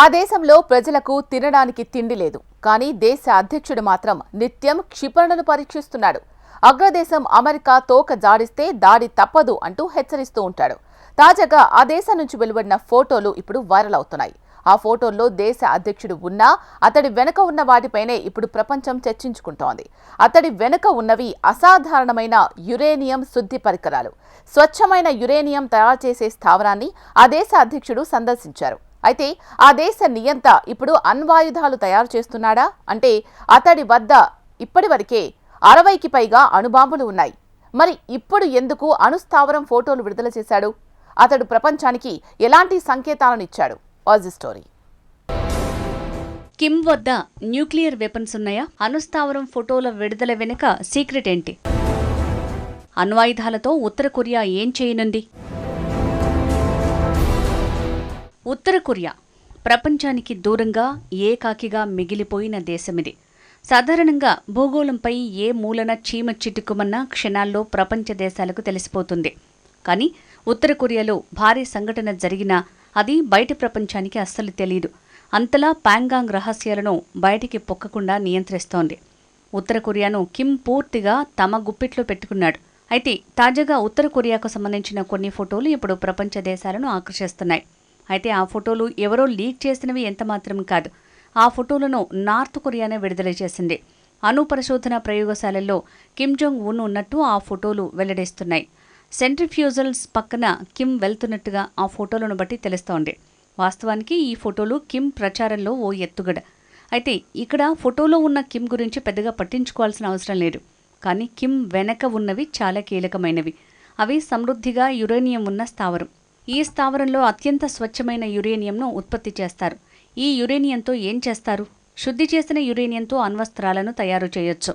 ఆ దేశంలో ప్రజలకు తినడానికి తిండి లేదు. కానీ దేశ అధ్యక్షుడు మాత్రం నిత్యం క్షిపణులను పరీక్షిస్తున్నాడు. అగ్రదేశం అమెరికా తోక జాడిస్తే దాడి తప్పదు అంటూ హెచ్చరిస్తూ ఉంటాడు. తాజాగా ఆ దేశం నుంచి వెలువడిన ఫోటోలు ఇప్పుడు వైరల్ అవుతున్నాయి. ఆ ఫోటోల్లో దేశ అధ్యక్షుడు ఉన్నా అతడి వెనుక ఉన్న వాటిపైనే ఇప్పుడు ప్రపంచం చర్చించుకుంటోంది. అతడి వెనుక ఉన్నవి అసాధారణమైన యురేనియం శుద్ధి పరికరాలు. స్వచ్ఛమైన యురేనియం తయారు చేసే స్థావరాన్ని ఆ దేశ అధ్యక్షుడు సందర్శించారు. అయితే ఆ దేశ నియంత ఇప్పుడు అణ్వాయుధాలు తయారు చేస్తున్నాడా? అంటే అతడి వద్ద ఇప్పటివరకే అరవైకి పైగా అణుబాంబులు ఉన్నాయి. మరి ఇప్పుడు ఎందుకు అణుస్థావరం ఫోటోలు విడుదల చేశాడు? అతడు ప్రపంచానికి ఎలాంటి సంకేతాలను ఇచ్చాడు? వాజ్ స్టోరీ. కిమ్ వద్ద న్యూక్లియర్ వెపన్స్ ఉన్నాయా? అణుస్థావరం ఫోటోల విడుదల వెనుక సీక్రెట్ ఏంటి? అణ్వాయుధాలతో ఉత్తర కొరియా ఏం చేయనుంది? ఉత్తర కొరియా ప్రపంచానికి దూరంగా ఏకాకిగా మిగిలిపోయిన దేశమిది. సాధారణంగా భూగోళంపై ఏ మూలన చీమ చిటుకుమన్నా క్షణాల్లో ప్రపంచ దేశాలకు తెలిసిపోతుంది. కానీ ఉత్తర కొరియాలో భారీ సంఘటన జరిగినా అది బయట ప్రపంచానికి అస్సలు తెలియదు అంతలా పాంగాంగ్ రహస్యాలను బయటికి పొక్కకుండా నియంత్రిస్తోంది. ఉత్తర కొరియాను కిమ్ పూర్తిగా తమ గుప్పిట్లో పెట్టుకున్నాడు. అయితే తాజాగా ఉత్తర కొరియాకు సంబంధించిన కొన్ని ఫోటోలు ఇప్పుడు ప్రపంచ దేశాలను ఆకర్షిస్తున్నాయి. అయితే ఆ ఫోటోలు ఎవరో లీక్ చేసినవి ఎంతమాత్రం కాదు. ఆ ఫోటోలను నార్త్ కొరియానే విడుదల చేసింది. అణు పరిశోధన ప్రయోగశాలల్లో కిమ్ జోంగ్ ఉన్ ఉన్నట్టు ఆ ఫోటోలు వెల్లడిస్తున్నాయి. సెంట్రిఫ్యూజల్స్ పక్కన కిమ్ వెళ్తున్నట్టుగా ఆ ఫోటోలను బట్టి తెలుస్తోంది. వాస్తవానికి ఈ ఫోటోలు కిమ్ ప్రచారంలో ఓ ఎత్తుగడ. అయితే ఇక్కడ ఫోటోలో ఉన్న కిమ్ గురించి పెద్దగా పట్టించుకోవాల్సిన అవసరం లేదు. కానీ కిమ్ వెనక ఉన్నవి చాలా కీలకమైనవి. అవి సమృద్ధిగా యురేనియం ఉన్న స్థావరం. ఈ స్థావరంలో అత్యంత స్వచ్ఛమైన యురేనియంను ఉత్పత్తి చేస్తారు. ఈ యురేనియంతో ఏం చేస్తారు? శుద్ధి చేసిన యురేనియంతో అణ్వస్త్రాలను తయారు చేయొచ్చు.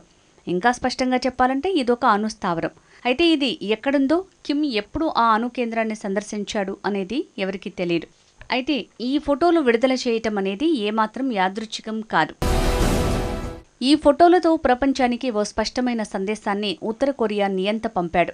ఇంకా స్పష్టంగా చెప్పాలంటే ఇదొక అణు స్థావరం అయితే ఇది ఎక్కడుందో కిమ్ ఎప్పుడు ఆ అణు కేంద్రాన్ని సందర్శించాడు అనేది ఎవరికీ తెలియదు అయితే ఈ ఫోటోలు విడుదల చేయటం అనేది ఏమాత్రం యాదృచ్ఛికం కాదు. ఈ ఫోటోలతో ప్రపంచానికి ఓ స్పష్టమైన సందేశాన్ని ఉత్తర కొరియా నియంత పంపాడు.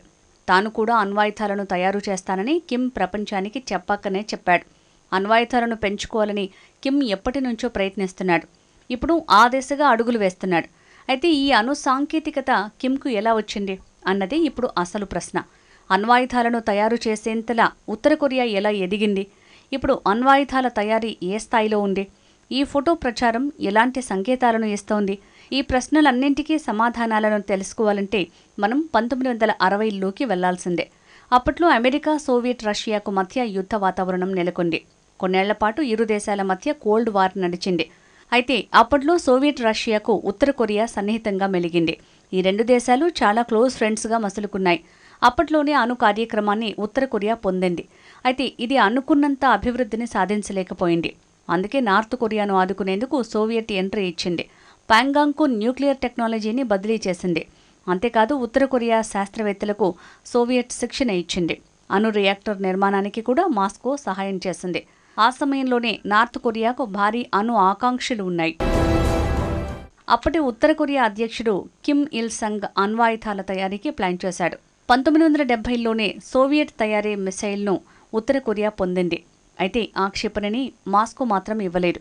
తాను కూడా అణ్వాయుధాలను తయారు చేస్తానని కిమ్ ప్రపంచానికి చెప్పాకనే చెప్పాడు. అణ్వాయుధాలను పెంచుకోవాలని కిమ్ ఎప్పటి నుంచో ప్రయత్నిస్తున్నాడు. ఇప్పుడు ఆ దిశగా అడుగులు వేస్తున్నాడు. అయితే ఈ అణు సాంకేతికత కిమ్కు ఎలా వచ్చింది? అన్నది ఇప్పుడు అసలు ప్రశ్న. అణ్వాయుధాలను తయారు చేసేంతలా ఉత్తర కొరియా ఎలా ఎదిగింది? ఇప్పుడు అణ్వాయుధాల తయారీ ఏ స్థాయిలో ఉంది? ఈ ఫోటో ప్రచారం ఎలాంటి సంకేతాలను ఇస్తోంది? ఈ ప్రశ్నలన్నింటికీ సమాధానాలను తెలుసుకోవాలంటే మనం పంతొమ్మిది వందల అరవైలోకి వెళ్ళాల్సిందే. అప్పట్లో అమెరికా సోవియట్ రష్యాకు మధ్య యుద్ధ వాతావరణం నెలకొంది. కొన్నేళ్ళ పాటు ఇరు దేశాల మధ్య కోల్డ్ వార్ నడిచింది. అయితే అప్పట్లో సోవియట్ రష్యాకు ఉత్తర కొరియా సన్నిహితంగా మెలిగింది. ఈ రెండు దేశాలు చాలా క్లోజ్ ఫ్రెండ్స్గా మసులుకున్నాయి. అప్పట్లోనే అణు కార్యక్రమాన్ని ఉత్తర కొరియా పొందింది. అయితే ఇది అనుకున్నంత అభివృద్ధిని సాధించలేకపోయింది. అందుకే నార్త్ కొరియాను ఆదుకునేందుకు సోవియట్ ఎంట్రీ ఇచ్చింది. పాంగాంగ్కు న్యూక్లియర్ టెక్నాలజీని బదిలీ చేసింది. అంతేకాదు ఉత్తర కొరియా శాస్త్రవేత్తలకు సోవియట్ శిక్షణ ఇచ్చింది. అణు రియాక్టర్ నిర్మాణానికి కూడా మాస్కో సహాయం చేసింది. ఆ సమయంలోనే నార్త్ కొరియాకు భారీ అణు ఆకాంక్షలు ఉన్నాయి. అప్పటి ఉత్తర కొరియా అధ్యక్షుడు కిమ్ ఇల్ సంగ్ అణ్వాయుధాల తయారీకి ప్లాన్ చేశాడు. పంతొమ్మిది వందల డెబ్బైలోనే సోవియట్ తయారీ మిసైల్ను ఉత్తర కొరియా పొందింది. అయితే ఆ క్షిపణిని మాస్కో మాత్రం ఇవ్వలేదు.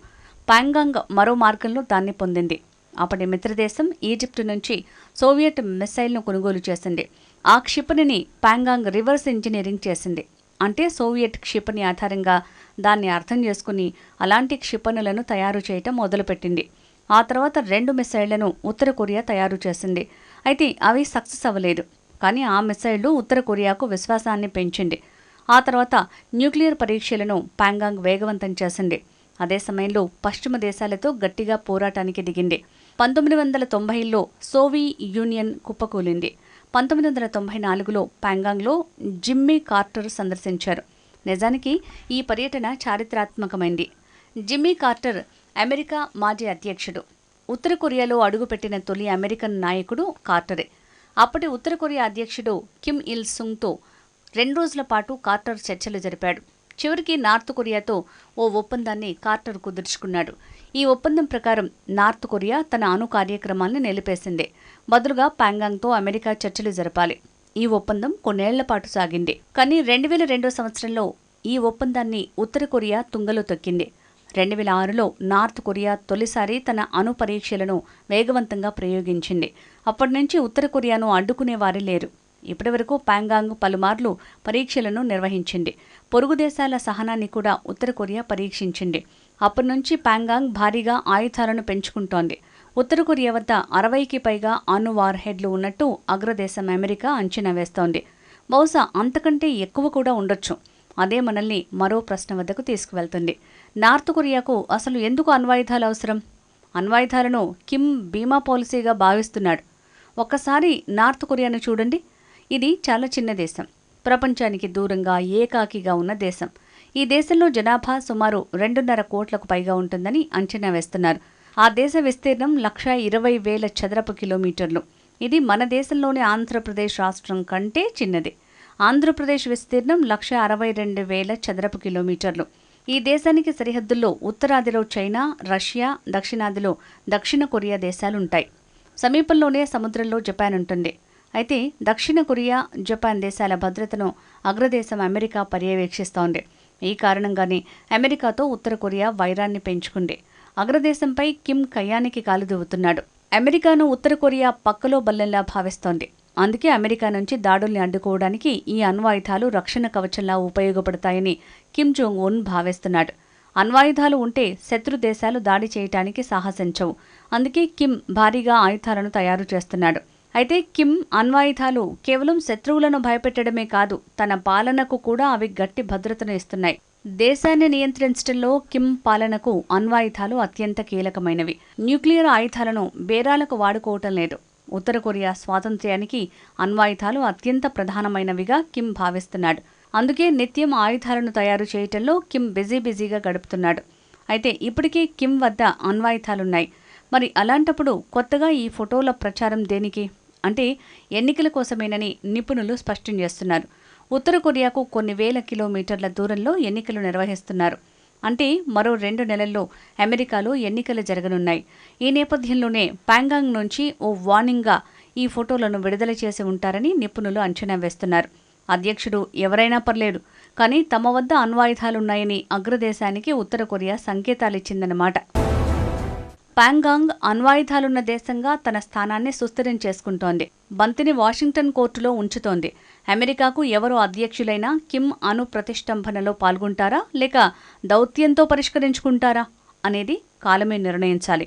పాంగాంగ్ మరో మార్గంలో దాన్ని పొందింది. అప్పటి మిత్రదేశం ఈజిప్టు నుంచి సోవియట్ మిసైల్ను కొనుగోలు చేసింది. ఆ క్షిపణిని పాంగాంగ్ రివర్స్ ఇంజనీరింగ్ చేసింది. అంటే సోవియట్ క్షిపణి ఆధారంగా దాన్ని అర్థం చేసుకుని అలాంటి క్షిపణులను తయారు చేయటం మొదలుపెట్టింది. ఆ తర్వాత రెండు మిసైళ్ళను ఉత్తర కొరియా తయారు చేసింది. అయితే అవి సక్సెస్ అవ్వలేదు. కానీ ఆ మిసైళ్ళు ఉత్తర కొరియాకు విశ్వాసాన్ని పెంచింది. ఆ తర్వాత న్యూక్లియర్ పరీక్షలను పాంగాంగ్ వేగవంతం చేసింది. అదే సమయంలో పశ్చిమ దేశాలతో గట్టిగా పోరాటానికి దిగింది. పంతొమ్మిది వందల తొంభైలో సోవీ యూనియన్ కుప్పకూలింది. పంతొమ్మిది వందల తొంభై నాలుగులో ప్యాంగాంగ్లో జిమ్మీ కార్టర్ సందర్శించారు. నిజానికి ఈ పర్యటన చారిత్రాత్మకమైంది. జిమ్మీ కార్టర్ అమెరికా మాజీ అధ్యక్షుడు. ఉత్తర కొరియాలో అడుగుపెట్టిన తొలి అమెరికన్ నాయకుడు కార్టరే. అప్పటి ఉత్తర కొరియా అధ్యక్షుడు కిమ్ ఇల్ సుంగ్తో రెండు రోజుల పాటు కార్టర్ చర్చలు జరిపాడు. చివరికి నార్త్ కొరియాతో ఓ ఒప్పందాన్ని కార్టర్ కుదుర్చుకున్నాడు ఈ ఒప్పందం ప్రకారం నార్త్ కొరియా తన అణు కార్యక్రమాలను నిలిపేసింది. బదులుగా ప్యాంగాంగ్తో అమెరికా చర్చలు జరపాలి. ఈ ఒప్పందం కొన్నేళ్ళ పాటు సాగింది. కానీ రెండు వేల రెండో సంవత్సరంలో ఈ ఒప్పందాన్ని ఉత్తర కొరియా తుంగలో తొక్కింది. రెండు వేల ఆరులో నార్త్ కొరియా తొలిసారి తన అణు పరీక్షలను వేగవంతంగా ప్రయోగించింది. అప్పటి నుంచి ఉత్తర కొరియాను అడ్డుకునేవారే లేరు. ఇప్పటివరకు ప్యాంగాంగ్ పలుమార్లు పరీక్షలను నిర్వహించింది. పొరుగు దేశాల సహనాన్ని కూడా ఉత్తర కొరియా పరీక్షించింది. అప్పటి నుంచి ప్యాంగాంగ్ భారీగా ఆయుధాలను పెంచుకుంటోంది. ఉత్తర కొరియా వద్ద అరవైకి పైగా అణు వార్ హెడ్లు ఉన్నట్టు అగ్రదేశం అమెరికా అంచనా వేస్తోంది. బహుశా అంతకంటే ఎక్కువ కూడా ఉండొచ్చు. అదే మనల్ని మరో ప్రశ్న వద్దకు తీసుకువెళ్తుంది. నార్త్ కొరియాకు అసలు ఎందుకు అణ్వాయుధాలు అవసరం? అణ్వాయుధాలను కిమ్ బీమా పాలసీగా భావిస్తున్నాడు. ఒక్కసారి నార్త్ కొరియాను చూడండి. ఇది చాలా చిన్న దేశం. ప్రపంచానికి దూరంగా ఏకాకిగా ఉన్న దేశం. ఈ దేశంలో జనాభా సుమారు రెండున్నర కోట్లకు పైగా ఉంటుందని అంచనా వేస్తున్నారు. ఆ దేశ విస్తీర్ణం లక్ష ఇరవై వేల చదరపు కిలోమీటర్లు. ఇది మన దేశంలోని ఆంధ్రప్రదేశ్ రాష్ట్రం కంటే చిన్నది. ఆంధ్రప్రదేశ్ విస్తీర్ణం లక్ష అరవై రెండు వేల చదరపు కిలోమీటర్లు. ఈ దేశానికి సరిహద్దుల్లో ఉత్తరాదిలో చైనా రష్యా దక్షిణాదిలో దక్షిణ కొరియా దేశాలుంటాయి. సమీపంలోనే సముద్రంలో జపాన్ ఉంటుంది. అయితే దక్షిణ కొరియా జపాన్ దేశాల భద్రతను అగ్రదేశం అమెరికా పర్యవేక్షిస్తోంది. ఈ కారణంగానే అమెరికాతో ఉత్తర కొరియా వైరాన్ని పెంచుకుంది. అగ్రదేశంపై కిమ్ కయ్యానికి కాలుదువ్వుతున్నాడు అమెరికాను ఉత్తర కొరియా పక్కలో బల్లెంలా భావిస్తోంది. అందుకే అమెరికా నుంచి దాడుల్ని అడ్డుకోవడానికి ఈ అణ్వాయుధాలు రక్షణ కవచంలా ఉపయోగపడతాయని కిమ్ జోంగ్ ఉన్ భావిస్తున్నాడు. అణ్వాయుధాలు ఉంటే శత్రు దేశాలు దాడి చేయటానికి సాహసించవు. అందుకే కిమ్ భారీగా ఆయుధాలను తయారు చేస్తున్నాడు. అయితే కిమ్ అణ్వాయుధాలు కేవలం శత్రువులను భయపెట్టడమే కాదు తన పాలనకు కూడా అవి గట్టి భద్రతను ఇస్తున్నాయి. దేశాన్ని నియంత్రించడంలో కిమ్ పాలనకు అణ్వాయుధాలు అత్యంత కీలకమైనవి. న్యూక్లియర్ ఆయుధాలను బేరాలకు వాడుకోవటం లేదు. ఉత్తర కొరియా స్వాతంత్ర్యానికి అణ్వాయుధాలు అత్యంత ప్రధానమైనవిగా కిమ్ భావిస్తున్నాడు. అందుకే నిత్యం ఆయుధాలను తయారు చేయటంలో కిమ్ బిజీ బిజీగా గడుపుతున్నాడు. అయితే ఇప్పటికీ కిమ్ వద్ద అణ్వాయుధాలున్నాయి. మరి అలాంటప్పుడు కొత్తగా ఈ ఫోటోల ప్రచారం దేనికి? అంటే ఎన్నికల కోసమేనని నిపుణులు స్పష్టం చేస్తున్నారు. ఉత్తర కొరియాకు కొన్ని వేల కిలోమీటర్ల దూరంలో ఎన్నికలు నిర్వహిస్తున్నారు. అంటే మరో రెండు నెలల్లో అమెరికాలో ఎన్నికలు జరగనున్నాయి. ఈ నేపథ్యంలోనే ప్యాంగాంగ్ నుంచి ఓ వార్నింగ్గా ఈ ఫోటోలను విడుదల చేసి ఉంటారని నిపుణులు అంచనా వేస్తున్నారు. అధ్యక్షుడు ఎవరైనా పర్లేదు కానీ తమ వద్ద అణ్వాయుధాలున్నాయని అగ్రదేశానికి ఉత్తర కొరియా సంకేతాలిచ్చిందన్నమాట. పాంగాంగ్ అణ్వాయుధాలున్న దేశంగా తన స్థానాన్ని సుస్థిరం చేసుకుంటోంది. బంతిని వాషింగ్టన్ కోర్టులో ఉంచుతోంది. అమెరికాకు ఎవరు అధ్యక్షులైనా కిమ్ అణు ప్రతిష్టంభనలో పాల్గొంటారా లేక దౌత్యంతో పరిష్కరించుకుంటారా అనేది కాలమే నిర్ణయించాలి.